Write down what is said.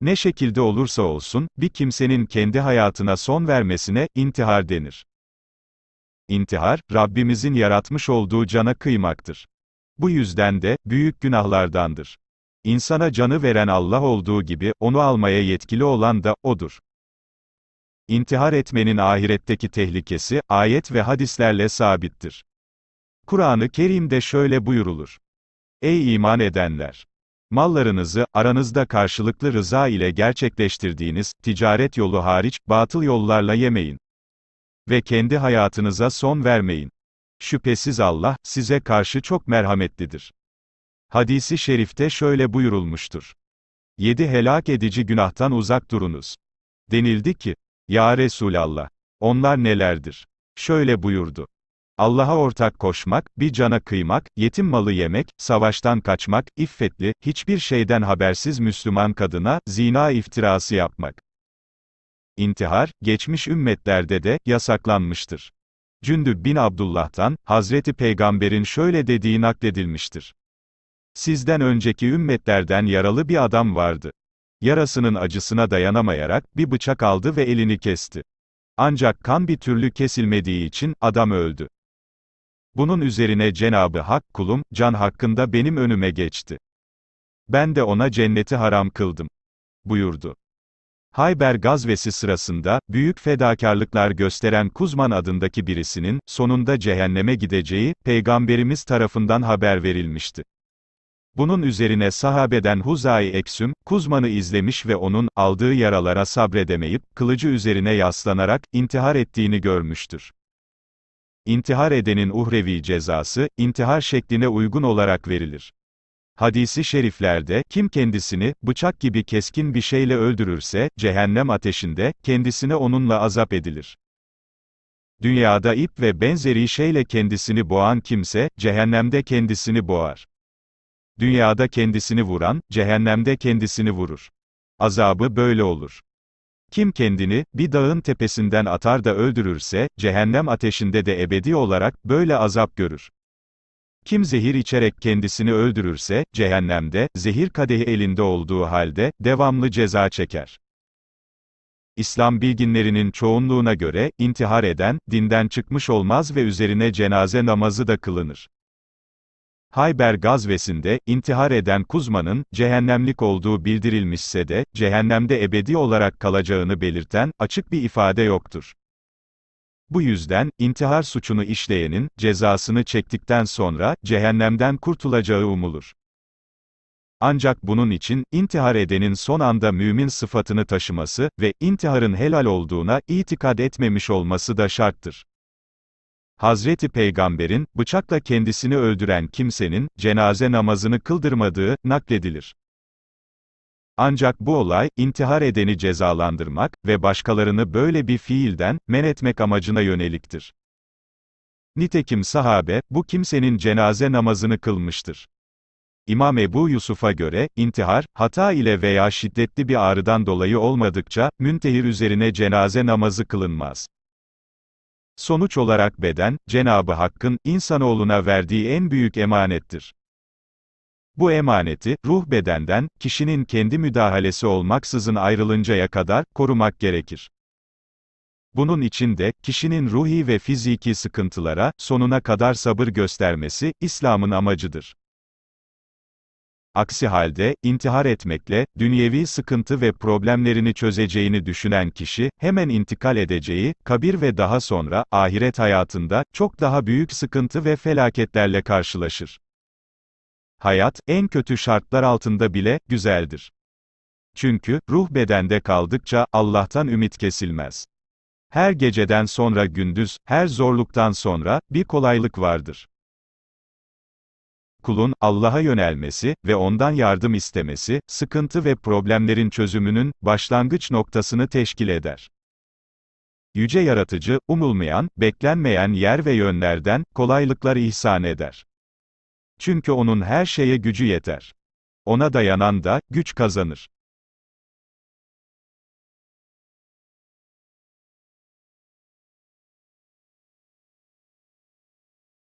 Ne şekilde olursa olsun, bir kimsenin kendi hayatına son vermesine, intihar denir. İntihar, Rabbimizin yaratmış olduğu cana kıymaktır. Bu yüzden de, büyük günahlardandır. İnsana canı veren Allah olduğu gibi, onu almaya yetkili olan da, O'dur. İntihar etmenin ahiretteki tehlikesi, ayet ve hadislerle sabittir. Kur'an-ı Kerim'de şöyle buyurulur. Ey iman edenler! Mallarınızı, aranızda karşılıklı rıza ile gerçekleştirdiğiniz, ticaret yolu hariç, batıl yollarla yemeyin. Ve kendi hayatınıza son vermeyin. Şüphesiz Allah, size karşı çok merhametlidir. Hadisi şerifte şöyle buyurulmuştur. Yedi helak edici günahtan uzak durunuz. Denildi ki, Ya Resulallah, onlar nelerdir? Şöyle buyurdu. Allah'a ortak koşmak, bir cana kıymak, yetim malı yemek, savaştan kaçmak, iffetli, hiçbir şeyden habersiz Müslüman kadına, zina iftirası yapmak. İntihar, geçmiş ümmetlerde de, yasaklanmıştır. Cündüb bin Abdullah'tan, Hazreti Peygamber'in şöyle dediği nakledilmiştir. Sizden önceki ümmetlerden yaralı bir adam vardı. Yarasının acısına dayanamayarak, bir bıçak aldı ve elini kesti. Ancak kan bir türlü kesilmediği için, adam öldü. Bunun üzerine Cenabı Hak, kulum, can hakkında benim önüme geçti. Ben de ona cenneti haram kıldım. buyurdu. Hayber gazvesi sırasında, büyük fedakarlıklar gösteren Kuzman adındaki birisinin, sonunda cehenneme gideceği, Peygamberimiz tarafından haber verilmişti. Bunun üzerine sahabeden Huzai Eksüm, Kuzman'ı izlemiş ve onun, aldığı yaralara sabredemeyip, kılıcı üzerine yaslanarak, intihar ettiğini görmüştür. İntihar edenin uhrevi cezası, intihar şekline uygun olarak verilir. Hadisi şeriflerde, kim kendisini, bıçak gibi keskin bir şeyle öldürürse, cehennem ateşinde, kendisine onunla azap edilir. Dünyada ip ve benzeri şeyle kendisini boğan kimse, cehennemde kendisini boğar. Dünyada kendisini vuran, cehennemde kendisini vurur. Azabı böyle olur. Kim kendini, bir dağın tepesinden atar da öldürürse, cehennem ateşinde de ebedi olarak, böyle azap görür. Kim zehir içerek kendisini öldürürse, cehennemde, zehir kadehi elinde olduğu halde, devamlı ceza çeker. İslam bilginlerinin çoğunluğuna göre, intihar eden, dinden çıkmış olmaz ve üzerine cenaze namazı da kılınır. Hayber gazvesinde, intihar eden Kuzma'nın, cehennemlik olduğu bildirilmişse de, cehennemde ebedi olarak kalacağını belirten, açık bir ifade yoktur. Bu yüzden, intihar suçunu işleyenin, cezasını çektikten sonra, cehennemden kurtulacağı umulur. Ancak bunun için, intihar edenin son anda mümin sıfatını taşıması ve intiharın helal olduğuna itikad etmemiş olması da şarttır. Hazreti Peygamber'in, bıçakla kendisini öldüren kimsenin, cenaze namazını kıldırmadığı, nakledilir. Ancak bu olay, intihar edeni cezalandırmak ve başkalarını böyle bir fiilden, men etmek amacına yöneliktir. Nitekim sahabe, bu kimsenin cenaze namazını kılmıştır. İmam Ebu Yusuf'a göre, intihar, hata ile veya şiddetli bir ağrıdan dolayı olmadıkça, müntehir üzerine cenaze namazı kılınmaz. Sonuç olarak beden, Cenabı Hakk'ın, insanoğluna verdiği en büyük emanettir. Bu emaneti, ruh bedenden, kişinin kendi müdahalesi olmaksızın ayrılıncaya kadar, korumak gerekir. Bunun için de, kişinin ruhi ve fiziki sıkıntılara, sonuna kadar sabır göstermesi, İslam'ın amacıdır. Aksi halde, intihar etmekle, dünyevi sıkıntı ve problemlerini çözeceğini düşünen kişi, hemen intikal edeceği, kabir ve daha sonra, ahiret hayatında, çok daha büyük sıkıntı ve felaketlerle karşılaşır. Hayat, en kötü şartlar altında bile, güzeldir. Çünkü, ruh bedende kaldıkça, Allah'tan ümit kesilmez. Her geceden sonra gündüz, her zorluktan sonra, bir kolaylık vardır kulun, Allah'a yönelmesi ve ondan yardım istemesi, sıkıntı ve problemlerin çözümünün, başlangıç noktasını teşkil eder. Yüce Yaratıcı, umulmayan, beklenmeyen yer ve yönlerden, kolaylıklar ihsan eder. Çünkü onun her şeye gücü yeter. Ona dayanan da, güç kazanır.